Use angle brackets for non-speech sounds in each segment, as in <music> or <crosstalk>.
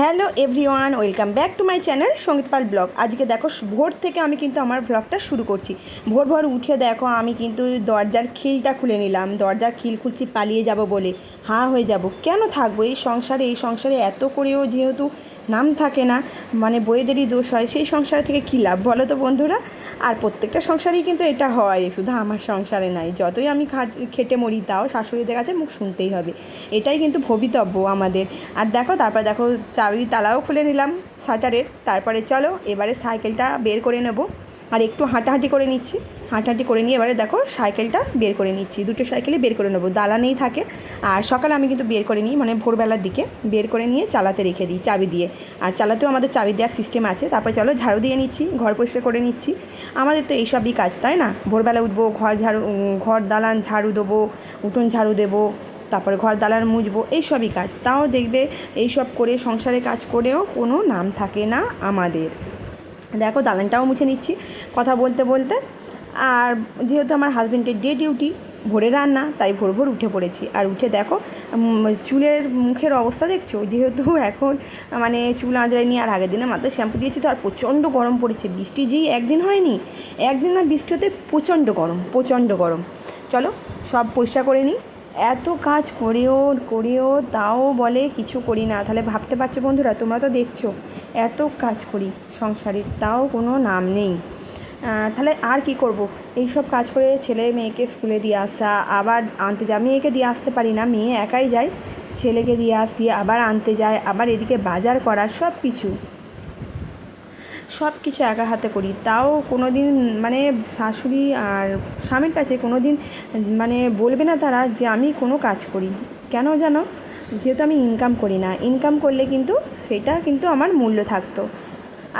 Hello everyone, welcome back to my channel Sangeet Pal blog. আজকে দেখো, ভোর থেকে আমি কিন্তু আমার ব্লগটা শুরু করছি। ভোর ভোর উঠে দেখো, আমি কিন্তু দরজার খিলটা খুলে নিলাম। দরজার খিল খুলছি, পালিয়ে যাব বলে। হাঁ হয়ে যাব। কেন থাকব? এই সংসারে এই সংসারে এত করেও যেহেতু নাম থাকে না মানে বইয়েদেরই দোষ হয়, সেই সংসার থেকে কী লাভ? বলো তো বন্ধুরা। আর প্রত্যেকটা সংসারেই কিন্তু এটা হয়, শুধু আমার সংসারে নাই। যতই আমি খেটে মরি তাও শাশুড়িদের কাছে মুখ শুনতেই হবে। এটাই কিন্তু ভবিতব্য আমাদের। আর দেখো, তারপর দেখো, চাবি তালাও খুলে নিলাম শাটারের। তারপরে চলো, এবারে সাইকেলটা বের করে নেব। আর একটু হাঁটাহাঁটি করে নিচ্ছি। হাঁটাহাঁটি করে নিয়ে এবারে দেখো সাইকেলটা বের করে নিচ্ছি। দুটো সাইকেলই বের করে নেব, দালানেই থাকে। আর সকালে আমি কিন্তু বের করে নিই মানে ভোরবেলার দিকে বের করে নিয়ে চালাতে রেখে দিই চাবি দিয়ে। আর চালাতেও আমাদের চাবি দেওয়ার সিস্টেম আছে, তারপরে চলো ঝাড়ু দিয়ে নিচ্ছি, ঘর পরিষ্কার করে নিচ্ছি। আমাদের তো এইসবই কাজ, তাই না? ভোরবেলা উঠবো, ঘর ঝাড়ু ঘর দালান ঝাড়ু দেবো, উঠোন ঝাড়ু দেবো, তারপর ঘর দালান মুছবো এইসবই কাজ। তাও দেখবে এইসব করে সংসারে কাজ করেও কোনো নাম থাকে না আমাদের। দেখো দালানটাও মুছে নিচ্ছি। কথা বলতে বলতে আর যেহেতু আমার হাজব্যান্ডের ডে ডিউটি ভোরে রান্না, তাই ভোর ভোর উঠে পড়েছি। আর উঠে দেখো চুলের মুখের অবস্থা দেখছ? যেহেতু এখন মানে চুল আঁচড়াইনি আর আগের দিনে মাথায় শ্যাম্পু দিয়েছি, তো আর প্রচণ্ড গরম পড়েছে। বৃষ্টি যেই একদিন হয়নি, একদিন না বৃষ্টি হতে প্রচণ্ড গরম প্রচণ্ড গরম। চলো, সব পরিষ্কার করে নিই। এত কাজ করেও করেও তাও বলে কিছু করি না। তাহলে ভাবতে পারছ বন্ধুরা, তোমরা তো দেখছ, এত কাজ করি সংসারের তাও কোনো নাম নেই। তাহলে আর কি করব? এই সব কাজ করে ছেলে মেয়েকে স্কুলে দিয়ে আসা, আবার আনতে যা, মেয়েকে দিয়ে আসতে পারি না, মেয়ে একাই যায়, ছেলেকে দিয়ে আসি, আবার আনতে যায়, আবার এদিকে বাজার করা, সব কিছু। সব কিছু একা হাতে করি। তাও কোনো দিন মানে শাশুড়ি আর স্বামীর কাছে কোনো দিন মানে বলবে না তারা যে আমি কোনো কাজ করি। কেন জানো? যেহেতু আমি ইনকাম করি না। ইনকাম করলে কিন্তু সেটা কিন্তু আমার মূল্য থাকতো।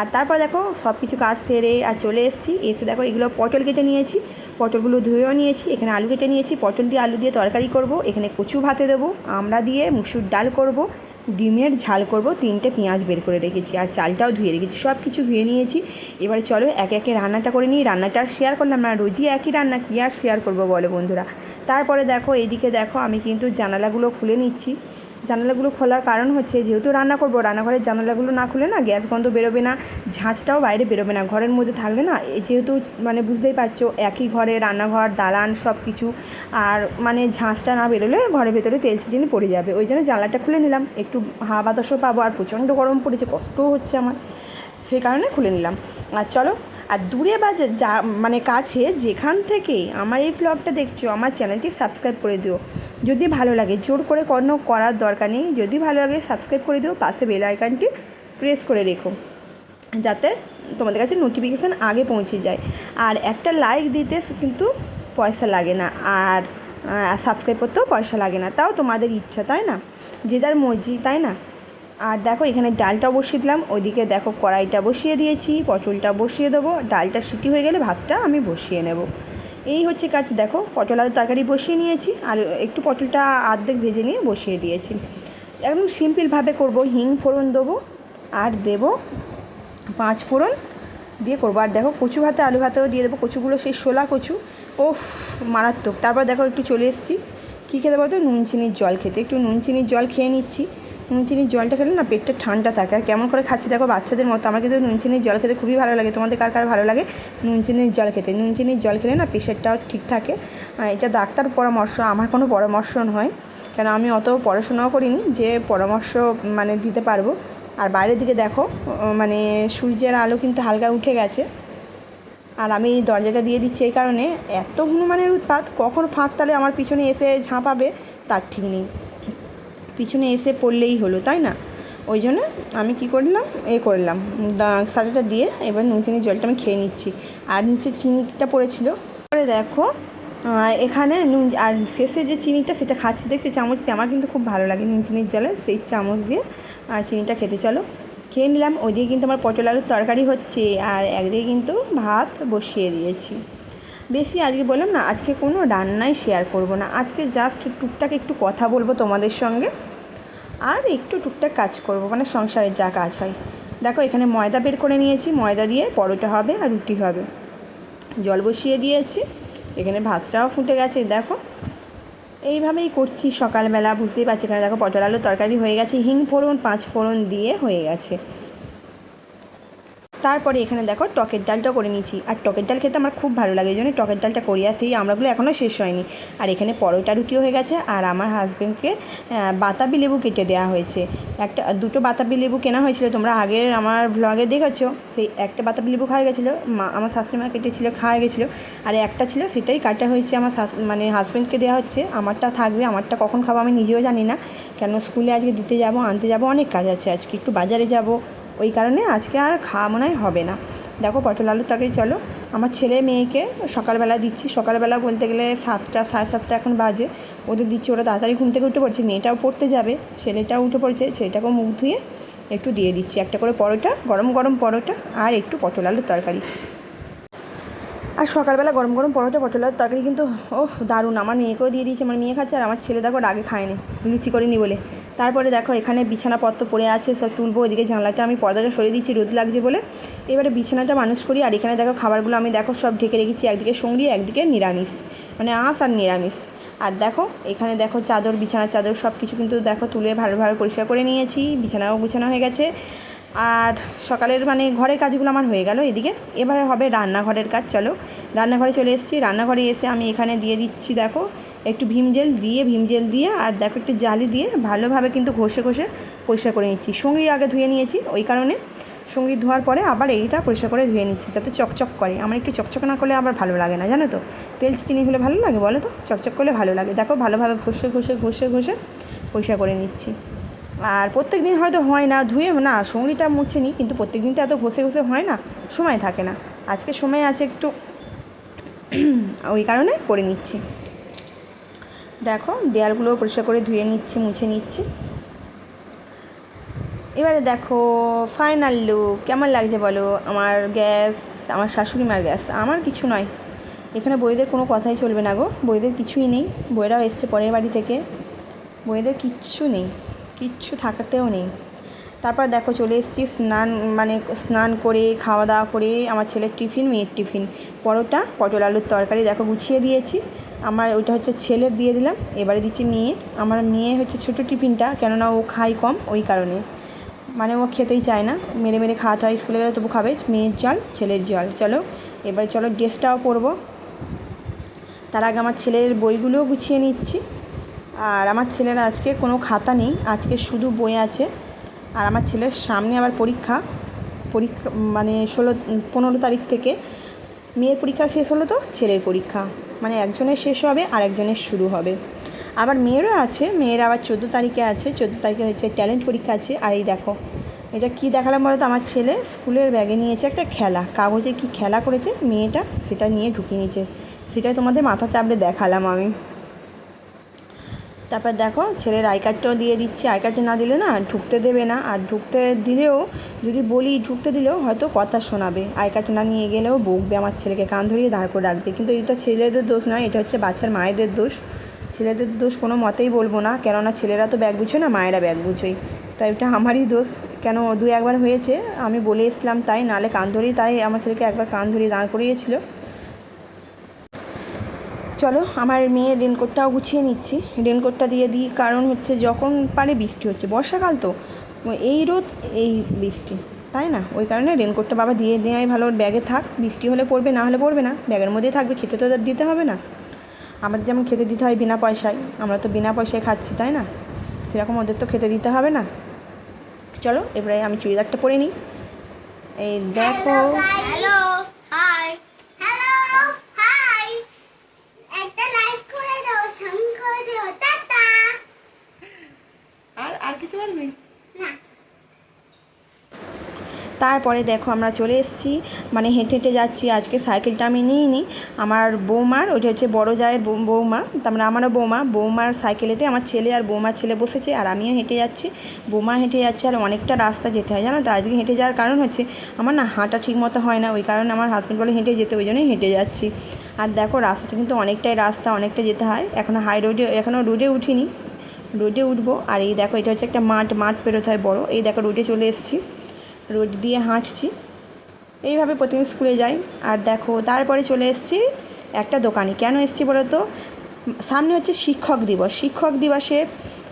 আর তারপর দেখো সব কিছু কাজ সেরে আর চলে এসেছি। এসে দেখো এগুলো পটল কেটে নিয়েছি। পটলগুলো ধুয়েও নিয়েছি। এখানে আলু কেটে নিয়েছি। পটল দিয়ে আলু দিয়ে তরকারি করব। এখানে কচু ভাতে দেবো, আমরা দিয়ে মুসুর ডাল করব, ডিমের ঝাল করব, তিনটে পেঁয়াজ বের করে রেখেছি আর চালটাও ধুয়ে রেখেছি। সব কিছু ধুয়ে নিয়েছি। এবারে চলো একে একে রান্নাটা করে নিই। রান্নাটা আর শেয়ার করলাম না, রোজই একই রান্না, কী আর শেয়ার করব বলো বন্ধুরা? তারপরে দেখো এইদিকে দেখো আমি কিন্তু জানালাগুলো খুলে নিচ্ছি। জানালাগুলো খোলার কারণ হচ্ছে, যেহেতু রান্না করব, রান্নাঘরের জানালাগুলো না খুলে না, গ্যাস গন্ধ বেরোবে না ঝাঁঝটাও বাইরে বেরোবে না, ঘরের মধ্যে থাকলে না যেহেতু মানে বুঝতেই পারছ, একই ঘরে রান্নাঘর, দালান সব কিছু আর মানে ঝাঁঝটা না বেরোলে ঘরের ভেতরে তেল ছিটিনি পড়ে যাবে। ওই জন্য জানলাটা খুলে নিলাম, একটু হাওয়া বাতাসও পাবো, আর প্রচণ্ড গরম পড়েছে কষ্টও হচ্ছে আমার, সেই কারণে খুলে নিলাম। আর চলো আর দূরে বা যা মানে কাছে যেখান থেকে আমার এই ব্লগটা দেখছ, আমার চ্যানেলটি সাবস্ক্রাইব করে দিও। যদি ভালো লাগে, জোর করে কোনো করার দরকার নেই। যদি ভালো লাগে সাবস্ক্রাইব করে দিও। পাশে বেল আইকনটি প্রেস করে রেখো, যাতে তোমাদের কাছে নোটিফিকেশান আগে পৌঁছে যায়। আর একটা লাইক দিতে কিন্তু পয়সা লাগে না। আর সাবস্ক্রাইব করতেও পয়সা লাগে না। তাও তোমাদের ইচ্ছা, তাই না? যে যার মর্জি, তাই না? আর দেখো, এখানে ডালটা বসিয়ে দিলাম। ওইদিকে দেখো, কড়াইটা বসিয়ে দিয়েছি, পটলটা বসিয়ে দেবো। ডালটা সিটি হয়ে গেলে ভাতটা আমি বসিয়ে নেব। এই হচ্ছে কাজ, দেখো, পটল আলু তরকারি বসিয়ে নিয়েছি, আর একটু পটলটা আর্ধেক ভেজে নিয়ে বসিয়ে দিয়েছি। একদম সিম্পলভাবে করব, হিং ফোড়ন দেবো, আর দেবো পাঁচ ফোড়ন দিয়ে করব। আর দেখো, কচু ভাতে, আলু ভাতেও দিয়ে দেবো। কচুগুলো সেই শোলা কচু, ওফ, মারাত্মক। তারপর দেখো, একটু চলে এসেছি। কী খেতে বলতো? নুন, চিনির জল খেতে। একটু নুন, চিনির জল খেয়ে নিচ্ছি। নুন চিনির জলটা খেলে না পেটটা ঠান্ডা থাকে। আর কেমন করে খাচ্ছি দেখো বাচ্চাদের মতো। আমার কিন্তু নুন চিনির জল খেতে খুবই ভালো লাগে। তোমাদের কার কার ভালো লাগে? নুন চিনির জল খেতে। নুন চিনির জল খেলে না প্রেশারটাও ঠিক থাকে। এটা ডাক্তার পরামর্শ, আমার কোনো পরামর্শ নয়। কেন আমি অত পড়াশোনাও করিনি যে পরামর্শ মানে দিতে পারব। আর বাইরের দিকে দেখো মানে সূর্যের আলো কিন্তু হালকা উঠে গেছে। আর আমি দরজাটা দিয়ে দিচ্ছি এই কারণে। এত হনুমানের উৎপাত, কখন ফাঁক তালে আমার পিছনে এসে ঝাঁপাবে, তার ঠিক নেই। পিছনে এসে পড়লেই হলো, তাই না? ওই জন্য আমি কি করলাম? এ করলাম। সাজাটা দিয়ে এবার নুন, চিনির জলটা আমি খেয়ে নিচ্ছি। আর নিচে চিনিটা পড়েছিল। পরে দেখো এখানে নুন, আর শেষে যে চিনিটা সেটা খাচ্ছি, দেখছি চামচ দিয়ে আমার কিন্তু খুব ভালো লাগে নুন, চিনির জলে, সেই চামচ দিয়ে আর চিনিটা খেতে। চলো, খেয়ে নিলাম। ওইদিকে কিন্তু আমার পটল আলুর তরকারি হচ্ছে, আর একদিকে কিন্তু ভাত বসিয়ে দিয়েছি। বেশি আজকে বললাম না, আজকে কোনো রান্নাই শেয়ার করব না। আজকে জাস্ট টুকটাক একটু কথা বলব তোমাদের সঙ্গে। আর একটু টুকটাক কাজ করব মানে সংসারের যা কাজ হয়। দেখো, এখানে ময়দা বের করে নিয়েছি, ময়দা দিয়ে পরোটা হবে আর রুটি হবে। জল বসিয়ে দিয়েছি, এখানে ভাতটাও ফুটে গেছে, দেখো। এইভাবেই করছি সকালবেলা, বুঝতেই পারছি এখানে দেখো পটল আলু তরকারি হয়ে গেছে, হিং ফোড়ন, পাঁচ ফোড়ন দিয়ে হয়ে গেছে। তারপরে এখানে দেখো টকের ডালটা করে নিয়েছি। আর টকের ডাল খেতে আমার খুব ভালো লাগে, এই জন্য টকের ডালটা করি আর সেই আমরাগুলো এখনও শেষ হয়নি। আর এখানে পরোটা রুটিও হয়ে গেছে, আর আমার হাজব্যান্ডকে বাতাবি লেবু কেটে দেওয়া হয়েছে। একটা, দুটো বাতাবি লেবু কেনা হয়েছিল, তোমরা আগের আমার ব্লগে দেখেছ, সেই একটা বাতাবি লেবু খাওয়া গেছিল, মা, আমার শাশুড়ি মা কেটেছিল, খাওয়া গেছিল, আর একটা ছিল, সেটাই কাটা হয়েছে আমার শাশ মানে হাজব্যান্ডকে দেওয়া হচ্ছে। আমারটা থাকবে, আমারটা কখন খাব আমি নিজেও জানি না। কেন স্কুলে আজকে দিতে যাব, আনতে যাব, অনেক কাজ আছে। আজকে একটু বাজারে যাব ওই কারণে আজকে আর খাওয়া মনে হবে না। দেখো পটল, আলুর তরকারি, চলো। আমার ছেলে মেয়েকে সকালবেলা দিচ্ছি। সকালবেলা বলতে গেলে সাতটা, সাড়ে সাতটা এখন বাজে। ওদের দিচ্ছি, ওরা তাড়াতাড়ি ঘুম থেকে উঠে পড়ছে। মেয়েটাও পড়তে যাবে। ছেলেটাও উঠে পড়ছে। ছেলেটাকেও মুখ ধুয়ে একটু দিয়ে দিচ্ছি। একটা করে পরোটা, গরম গরম পরোটা আর একটু পটল আলুর তরকারি। আর সকালবেলা গরম গরম পরোটা, পটল আলুর তরকারি কিন্তু ওহ দারুণ। আমার মেয়েকেও দিয়ে দিয়েছে। আমার মেয়ে খাচ্ছে আর আমার ছেলে দেখো রাগে খায়নি। লুচি করিনি বলে। তারপরে দেখো, এখানে বিছানাপত্র পড়ে আছে, সব তুলবো, ওইদিকে জানলাটা আমি পর্দাটা সরিয়ে দিচ্ছি, রোদ লাগছে বলে। এবারে বিছানাটা মানুষ করি, আর এখানে দেখো, খাবারগুলো আমি দেখো, সব ঢেকে রেখেছি, একদিকে সঙ্গি, একদিকে নিরামিষ মানে আঁশ আর নিরামিষ। আর দেখো, এখানে দেখো, চাদর, বিছানা চাদর, সব কিছু কিন্তু দেখো, তুলে ভালোভাবে পরিষ্কার করে নিয়েছি, বিছানাও গুছানো হয়ে গেছে। আর সকালের মানে ঘরের কাজগুলো আমার হয়ে গেল এদিকে। এবারে হবে রান্নাঘরের কাজ, চলো। রান্নাঘরে চলে এসেছি, রান্নাঘরে এসে আমি এখানে দিয়ে দিচ্ছি, দেখো একটু ভীম জেল দিয়ে, ভীম জেল দিয়ে আর দেখো একটু জালি দিয়ে ভালোভাবে কিন্তু ঘষে ঘষে পরিষ্কার করে নিচ্ছি। সঙ্গী আগে ধুয়ে নিয়েছি ওই কারণে। সঙ্গী ধোয়ার পরে আবার এইটা পরিষ্কার করে ধুয়ে নিচ্ছি যাতে চকচক করে। আমার একটু চকচক না করলে আবার ভালো লাগে না, জানো তো? তেল চিনি হলে ভালো লাগে বলো তো? চকচক করলে ভালো লাগে। দেখো ভালোভাবে ঘষে ঘষে ঘষে ঘষে পরিষ্কার করে নিচ্ছি। আর প্রত্যেক দিন হয়তো হয় না, ধুয়ে না, সঙ্গীটা মুছে নিই কিন্তু প্রত্যেক দিন তো এত ঘষে ঘষে হয় না, সময় থাকে না। আজকে সময় আছে একটু <clears throat> ওই কারণে করে নিচ্ছি। দেখো, দেয়ালগুলো পরিষ্কার করে ধুয়ে নিচ্ছি, মুছে নিচ্ছি। এবারে দেখো ফাইনাল লুক কেমন লাগছে বলো? আমার গ্যাস, আমার শাশুড়ি মার গ্যাস, আমার কিছু নয়। এখানে বইদের কোনো কথাই চলবে না গো, বইদের কিছুই নেই। বইরাও এসছে পরের বাড়ি থেকে। বইদের কিচ্ছু নেই, কিচ্ছু থাকাতেও নেই। তারপর দেখো, চলে এসেছি স্নান মানে স্নান করে, খাওয়া দাওয়া করে, আমার ছেলের টিফিন, মেয়ের টিফিন। পরোটা, পটল আলুর তরকারি, দেখো গুছিয়ে দিয়েছি। আমার ওইটা হচ্ছে ছেলের দিয়ে দিলাম। এবারে দিচ্ছি মেয়ে। আমার মেয়ে হচ্ছে ছোটো টিফিনটা, কেননা ও খায় কম, ওই কারণে। মানে ও খেতেই চায় না। মেরে মেরে খাওয়াতে হয় স্কুলে গেলে, তবু খাবে মেয়ের জল, ছেলের জল। চলো, এবারে চলো ড্রেসটাও পরবো। তার আগে আমার ছেলের বইগুলোও গুছিয়ে নিচ্ছি। আর আমার ছেলের আজকে কোনো খাতা নেই, আজকে শুধু বই আছে। আর আমার ছেলের সামনে আবার পরীক্ষা। পরীক্ষা মানে ষোলো, পনেরো তারিখ থেকে। মেয়ের পরীক্ষা শেষ হলো তো? ছেলের পরীক্ষা। মানে একজনের শেষ হবে আর একজনের শুরু হবে। আবার মেয়েরও আছে, মেয়ের আবার চোদ্দ তারিখে আছে, চোদ্দ তারিখে হচ্ছে ট্যালেন্ট পরীক্ষা আছে। আর এই দেখো, এটা কি দেখালাম বলো তো? আমার ছেলে স্কুলের ব্যাগে নিয়েছে একটা খেলা। কাগজে কি খেলা করেছে, মেয়েটা সেটা নিয়ে ঢুকিয়ে নিয়েছে। সেটাই তোমাদের মাথা চাপড়ে দেখালাম আমি। তারপর দেখো, ছেলের আই কার্ডটাও দিয়ে দিচ্ছি। আই কার্ডটা না দিলে না ঢুকতে দেবে না। আর ঢুকতে দিলেও, যদি বলি ঢুকতে দিলেও হয়তো কথা শোনাবে। আই কার্ডটা না নিয়ে গেলেও বকবে আমার ছেলেকে, কান ধরিয়ে দাঁড় করে রাখবে। কিন্তু এটা ছেলেদের দোষ নয়, এটা হচ্ছে বাচ্চার মায়েদের দোষ। ছেলেদের দোষ কোনো মতেই বলব না, কেননা ছেলেরা তো ব্যাগ বুঝে না, মায়েরা ব্যাগ বুঝোই তাই এটা আমারই দোষ। কেন দু একবার হয়েছে, আমি বলে এসেছিলাম তাই, নালে কান ধরিয়ে তাই আমার ছেলেকে একবার কান ধরিয়ে দাঁড় করিয়েছিল। চলো, আমার মেয়ের রেনকোটটাও গুছিয়ে নিচ্ছি। রেনকোটটা দিয়ে দিই, কারণ হচ্ছে যখন পারে বৃষ্টি হচ্ছে, বর্ষাকাল তো। এই রোদ, এই বৃষ্টি, তাই না? ওই কারণে রেনকোটটা বাবা দিয়ে দেওয়াই ভালো ওর ব্যাগে থাক, বৃষ্টি হলে পড়বে, না হলে পড়বে না। ব্যাগের মধ্যেই থাকবে, খেতে তো দিতে হবে না। আমাদের যেমন খেতে দিতে হয় বিনা পয়সায়, আমরা তো বিনা পয়সায় খাচ্ছি, তাই না? সেরকম ওদের তো খেতে দিতে হবে না। চলো, এবারে আমি চুড়িদারটা পরে নিই। এই দেখো হ্যালো হাই হ্যালো হাই একটা লাইক করে দাও সাম করে দিও টাটা আর আর কিছু বলবি? না। তারপরে দেখো আমরা চলে এসেছি মানে হেঁটে হেঁটে যাচ্ছি আজকে সাইকেলটা আমি নিইনি আমার বৌমার ওইটা হচ্ছে বড় জায়ের বৌমা তার মানে আমারও বৌমা বৌমার সাইকেলেতে আমার ছেলে আর বৌমার ছেলে বসেছে আর আমিও হেঁটে যাচ্ছি বৌমা হেঁটে যাচ্ছে আর অনেকটা রাস্তা যেতে হয় জানো তো? আজকে হেঁটে যাওয়ার কারণ হচ্ছে আমার না হাঁটা ঠিক মতো হয় না ওই কারণে আমার হাজব্যান্ড বলে হেঁটে যেতে ওই জন্যই হেঁটে যাচ্ছি। আর দেখো রাস্তাটা কিন্তু অনেকটাই রাস্তা অনেকটা যেতে হয় এখনও হাই রোডে এখনও রোডে উঠিনি রোডে উঠবো। আর এই দেখো, এটা হচ্ছে একটা মাঠ মাঠ পেরোতে হয় বড়ো। এই দেখো রোডে চলে এসেছি। রোড দিয়ে হাঁটছি। এইভাবে প্রতিদিন স্কুলে যাই। আর দেখো, তারপরে চলে এসেছি একটা দোকানে। কেন এসেছি বলো তো? সামনে হচ্ছে শিক্ষক দিবস। শিক্ষক দিবসে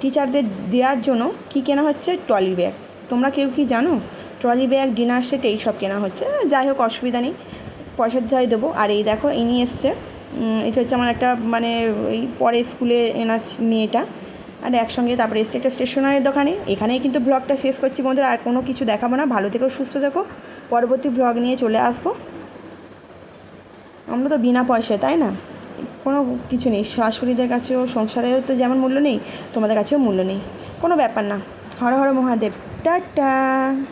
টিচারদের দেওয়ার জন্য কি কেনা হচ্ছে? Trolley bag. তোমরা কেউ কি জানো? ট্রলি ব্যাগ, ডিনার সেট এই সব কেনা হচ্ছে। যাই হোক, অসুবিধা নেই। পয়সা দিতে দেবো। আর এই দেখো, ইনি এসছে। এটা হচ্ছে আমার একটা মানে এই পরে স্কুলে এনার মেয়েটা। আর একসঙ্গে তারপরে এসছে একটা স্টেশনারির দোকানে। এখানেই কিন্তু ব্লগটা শেষ করছি বন্ধুরা, আর কোনো কিছু দেখাবো না। ভালো থেকো, সুস্থ থেকো। পরবর্তী ব্লগ নিয়ে চলে আসব। আমরা তো বিনা পয়সায়, তাই না? কোনো কিছু নেই। শাশুড়িদের কাছেও, সংসারেও তো যেমন মূল্য নেই, তোমাদের কাছেও মূল্য নেই। কোনো ব্যাপার না। হর হর মহাদেব। টাটা!